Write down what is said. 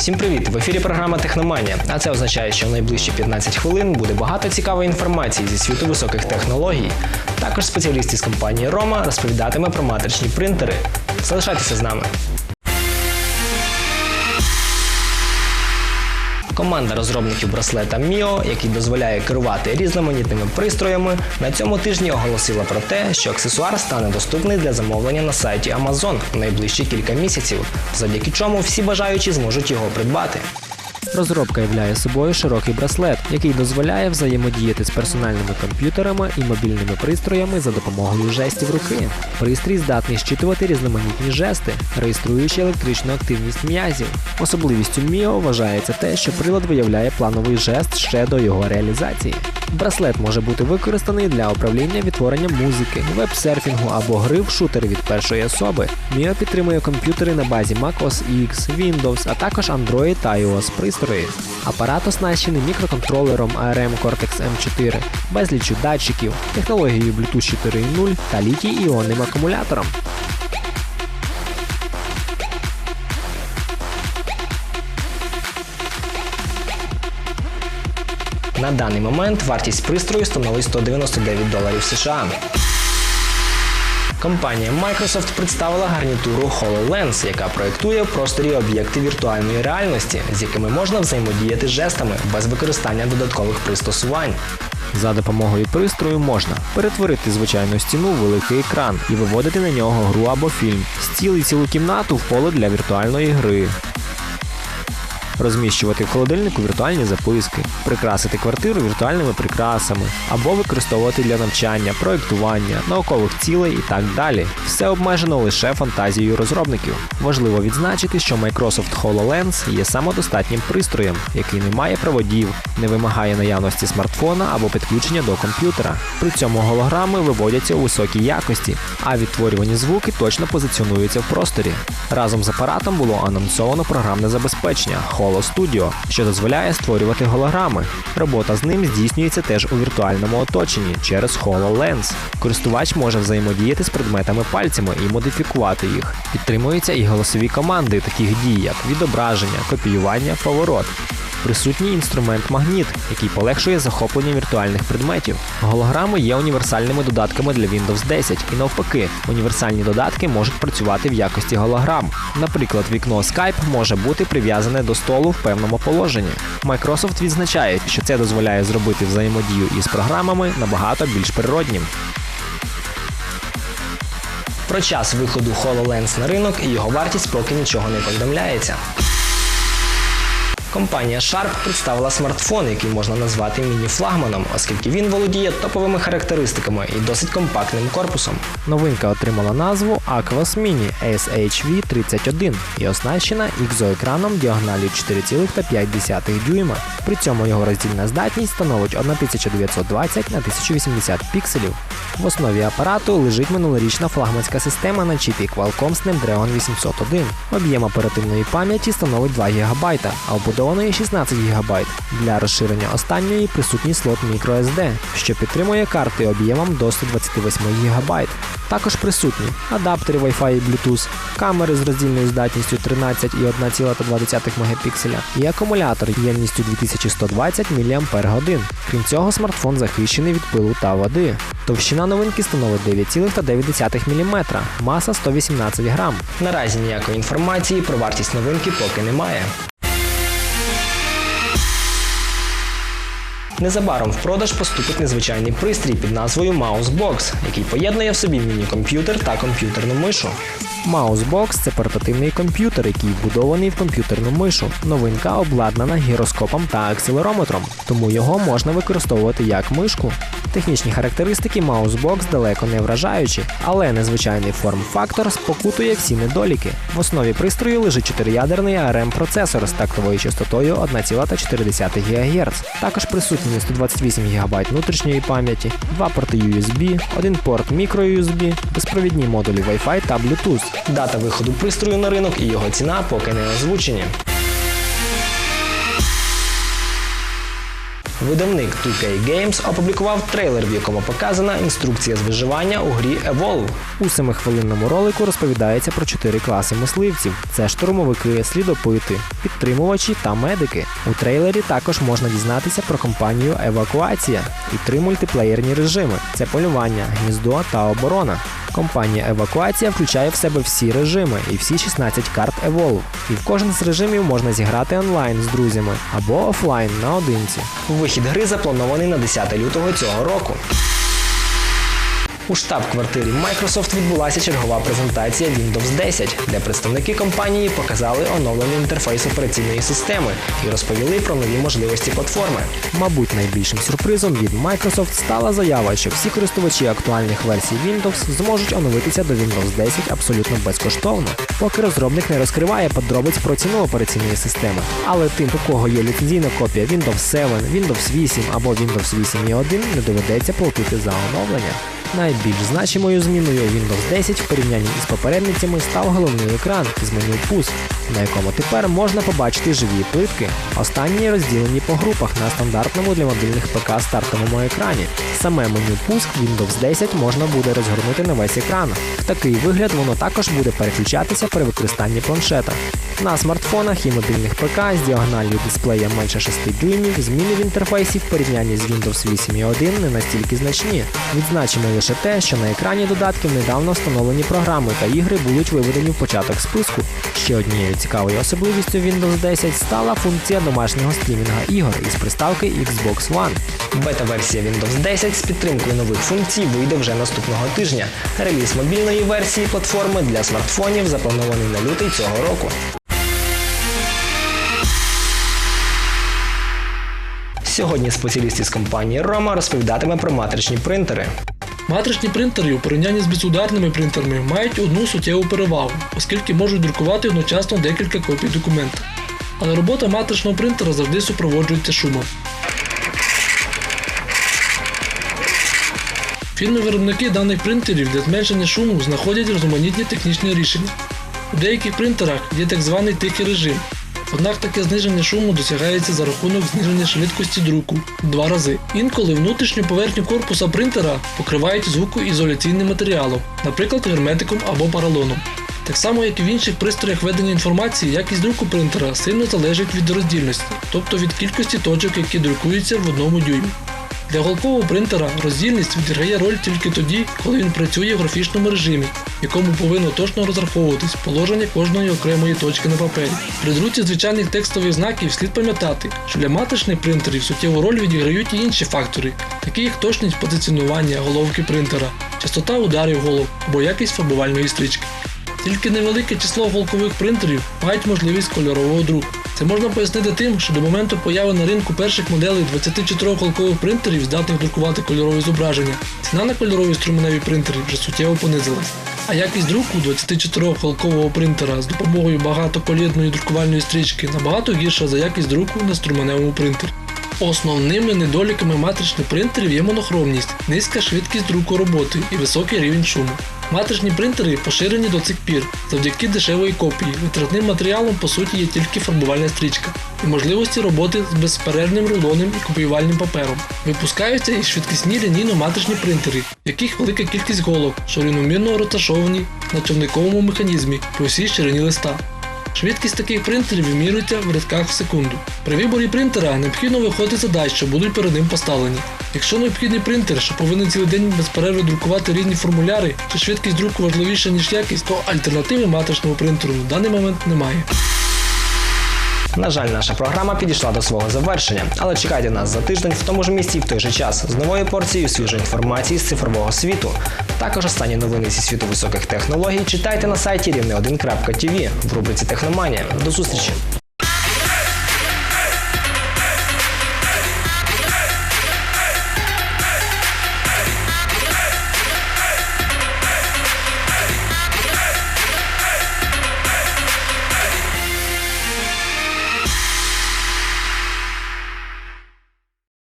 Всім привіт! В ефірі програма Техноманія. А це означає, що в найближчі 15 хвилин буде багато цікавої інформації зі світу високих технологій. Також спеціаліст із компанії Рома розповідатиме про матричні принтери. Залишайтеся з нами. Команда розробників браслета Mio, який дозволяє керувати різноманітними пристроями, на цьому тижні оголосила про те, що аксесуар стане доступний для замовлення на сайті Amazon в найближчі кілька місяців, завдяки чому всі бажаючі зможуть його придбати. Розробка являє собою широкий браслет, який дозволяє взаємодіяти з персональними комп'ютерами і мобільними пристроями за допомогою жестів руки. Пристрій здатний щитувати різноманітні жести, реєструючи електричну активність м'язів. Особливістю Mio вважається те, що прилад виявляє плановий жест ще до його реалізації. Браслет може бути використаний для управління відтворенням музики, веб-серфінгу або гри в шутер від першої особи. Mio підтримує комп'ютери на базі Mac OS X, Windows, а також Android та iOS пристрої. Апарат оснащений мікроконтролером ARM Cortex M4, безліччю датчиків, технологією Bluetooth 4.0 та літій-іонним акумулятором. На даний момент вартість пристрою становить 199 доларів США. Компанія Microsoft представила гарнітуру HoloLens, яка проєктує в просторі об'єкти віртуальної реальності, з якими можна взаємодіяти жестами без використання додаткових пристосувань. За допомогою пристрою можна перетворити звичайну стіну в великий екран і виводити на нього гру або фільм, стіл і цілу кімнату в поле для віртуальної гри. Розміщувати в холодильнику віртуальні записки, прикрасити квартиру віртуальними прикрасами або використовувати для навчання, проєктування, наукових цілей і так далі. Все обмежено лише фантазією розробників. Важливо відзначити, що Microsoft HoloLens є самодостатнім пристроєм, який не має проводів, не вимагає наявності смартфона або підключення до комп'ютера. При цьому голограми виводяться у високій якості, а відтворювані звуки точно позиціонуються в просторі. Разом з апаратом було анонсовано програмне забезпечення Holo Studio, що дозволяє створювати голограми. Робота з ним здійснюється теж у віртуальному оточенні через HoloLens. Користувач може взаємодіяти з предметами пальцями і модифікувати їх. Підтримуються і голосові команди таких дій, як відображення, копіювання, поворот. Присутній інструмент магніт, який полегшує захоплення віртуальних предметів. Голограми є універсальними додатками для Windows 10 і навпаки, універсальні додатки можуть працювати в якості голограм. Наприклад, вікно Skype може бути прив'язане до столу в певному положенні. Microsoft відзначає, що це дозволяє зробити взаємодію із програмами набагато більш природнім. Про час виходу HoloLens на ринок і його вартість поки нічого не повідомляється. Компанія Sharp представила смартфон, який можна назвати міні-флагманом, оскільки він володіє топовими характеристиками і досить компактним корпусом. Новинка отримала назву Aquos Mini SHV31 і оснащена XO-екраном діагоналю 4,5 дюйма. При цьому його роздільна здатність становить 1920 на 1080 пікселів. В основі апарату лежить минулорічна флагманська система на чіпі Qualcomm Snapdragon 801. Об'єм оперативної пам'яті становить 2 ГБ, а вбудованої 16 ГБ. Для розширення останньої присутній слот microSD, що підтримує карти об'ємом до 128 ГБ. Також присутні адаптери Wi-Fi і Bluetooth, камери з роздільною здатністю 13 і 1,2 Мп і акумулятор ємністю 2120 мАч. Крім цього, смартфон захищений від пилу та води. Товщина новинки становить 9,9 мм, маса 118 грам. Наразі ніякої інформації про вартість новинки поки немає. Незабаром в продаж поступить незвичайний пристрій під назвою Mousebox, який поєднує в собі міні-комп'ютер та комп'ютерну мишу. Маусбокс це портативний комп'ютер, який вбудований в комп'ютерну мишу. Новинка обладнана гіроскопом та акселерометром, тому його можна використовувати як мишку. Технічні характеристики Mousebox далеко не вражаючі, але незвичайний форм-фактор спокутує всі недоліки. В основі пристрою лежить 4-ядерний ARM процесор з тактовою частотою 1,4 ГГц. Також присутні 128 ГБ внутрішньої пам'яті, два порти USB, один порт microUSB, безпровідні модулі Wi-Fi та Bluetooth. Дата виходу пристрою на ринок і його ціна поки не озвучені. Видавник 2K Games опублікував трейлер, в якому показана інструкція з виживання у грі Evolve. У семихвилинному ролику розповідається про чотири класи мисливців: це штурмовики, слідопити, підтримувачі та медики. У трейлері також можна дізнатися про компанію Евакуація і три мультиплеєрні режими: це полювання, гніздо та оборона. Компанія Евакуація включає в себе всі режими і всі 16 карт Evolve. І в кожен з режимів можна зіграти онлайн з друзями або офлайн наодинці. Вихід гри запланований на 10 лютого цього року. У штаб-квартирі Microsoft відбулася чергова презентація Windows 10, де представники компанії показали оновлений інтерфейс операційної системи і розповіли про нові можливості платформи. Мабуть, найбільшим сюрпризом від Microsoft стала заява, що всі користувачі актуальних версій Windows зможуть оновитися до Windows 10 абсолютно безкоштовно. Поки розробник не розкриває подробиць про ціну операційної системи. Але тим, у кого є ліцензійна копія Windows 7, Windows 8 або Windows 8.1, не доведеться платити за оновлення. Найбільш значимою зміною Windows 10 в порівнянні із попередницями став головний екран з меню Пуск, на якому тепер можна побачити живі плитки. Останні розділені по групах на стандартному для мобільних ПК стартовому екрані. Саме меню Пуск Windows 10 можна буде розгорнути на весь екран. В такий вигляд воно також буде переключатися при використанні планшета. На смартфонах і мобільних ПК з діагоналлю дисплея менше 6 дюймів зміни в інтерфейсі в порівнянні з Windows 8.1 не настільки значні. Відзначимо лише те, що на екрані додатків недавно встановлені програми та ігри будуть виведені в початок списку. Ще однією цікавою особливістю Windows 10 стала функція домашнього стрімінга ігор із приставки Xbox One. Бета-версія Windows 10 з підтримкою нових функцій вийде вже наступного тижня. Реліз мобільної версії платформи для смартфонів запланований на лютий цього року. Сьогодні спеціаліст із компанії Roma розповідатиме про матричні принтери. Матричні принтери у порівнянні з безударними принтерами мають одну суттєву перевагу, оскільки можуть друкувати одночасно декілька копій документа. Але робота матричного принтера завжди супроводжується шумом. Фірми-виробники даних принтерів для зменшення шуму знаходять різноманітні технічні рішення. У деяких принтерах є так званий тихий режим. Однак таке зниження шуму досягається за рахунок зниження швидкості друку два рази. Інколи внутрішню поверхню корпуса принтера покривають звукоізоляційним матеріалом, наприклад, герметиком або паралоном. Так само, як і в інших пристроях ведення інформації, якість друку принтера сильно залежить від роздільності, тобто від кількості точок, які друкуються в одному дюймі. Для голкового принтера роздільність відіграє роль тільки тоді, коли він працює в графічному режимі, в якому повинно точно розраховуватись положення кожної окремої точки на папері. При друці звичайних текстових знаків слід пам'ятати, що для матричних принтерів суттєву роль відіграють і інші фактори, такі як точність позиціонування головки принтера, частота ударів голов або якість фарбувальної стрічки. Тільки невелике число голкових принтерів мають можливість кольорового друку. Це можна пояснити тим, що до моменту появи на ринку перших моделей 24 колкових принтерів, здатних друкувати кольорові зображення, ціна на кольорові струменеві принтери вже суттєво понизилась. А якість друку 24 холкового принтера з допомогою багатоколірної друкувальної стрічки набагато гірша за якість друку на струменевому принтері. Основними недоліками матричних принтерів є монохромність, низька швидкість друку роботи і високий рівень шуму. Матричні принтери поширені до цих пір завдяки дешевої копії. Витратним матеріалом по суті є тільки фарбувальна стрічка і можливості роботи з безперервним рулонним і копіювальним папером. Випускаються і швидкісні лінійно-матричні принтери, в яких велика кількість голок, що рівномірно розташовані на човниковому механізмі по всій ширині листа. Швидкість таких принтерів вимірюється в рядках в секунду. При виборі принтера необхідно виходити задач, що будуть перед ним поставлені. Якщо необхідний принтер, що повинен цілий день без перерви друкувати різні формуляри, чи швидкість друку важливіша, ніж якість, то альтернативи матричному принтеру на даний момент немає. На жаль, наша програма підійшла до свого завершення, але чекайте нас за тиждень в тому ж місці і в той же час з новою порцією свіжої інформації з цифрового світу. Також останні новини зі світу високих технологій читайте на сайті рівне1.tv в рубриці Техноманія. До зустрічі!